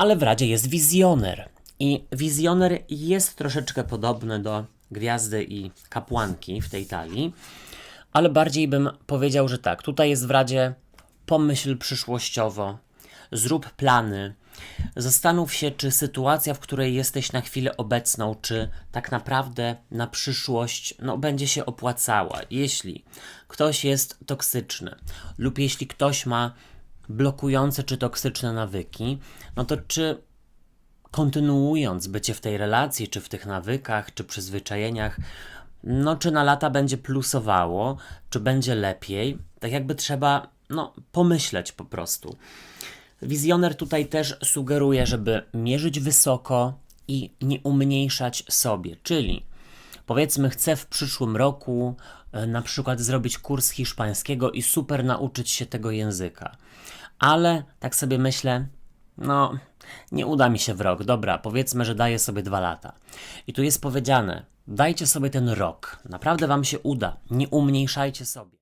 Ale w Radzie jest wizjoner. I wizjoner jest troszeczkę podobny do gwiazdy i kapłanki w tej talii, ale bardziej bym powiedział, że tak. Tutaj jest w Radzie pomyśl przyszłościowo, zrób plany, zastanów się, czy sytuacja, w której jesteś na chwilę obecną, czy tak naprawdę na przyszłość no, będzie się opłacała. Jeśli ktoś jest toksyczny lub jeśli ktoś ma blokujące czy toksyczne nawyki, no to czy kontynuując bycie w tej relacji, czy w tych nawykach, czy przyzwyczajeniach, no czy na lata będzie plusowało, czy będzie lepiej, tak jakby trzeba, no, pomyśleć po prostu. Wizjoner tutaj też sugeruje, żeby mierzyć wysoko i nie umniejszać sobie, czyli powiedzmy chcę w przyszłym roku e, na przykład zrobić kurs hiszpańskiego i super nauczyć się tego języka. Ale tak sobie myślę, no nie uda mi się w rok. Dobra, powiedzmy, że daję sobie dwa lata. I tu jest powiedziane, dajcie sobie ten rok. Naprawdę wam się uda. Nie umniejszajcie sobie.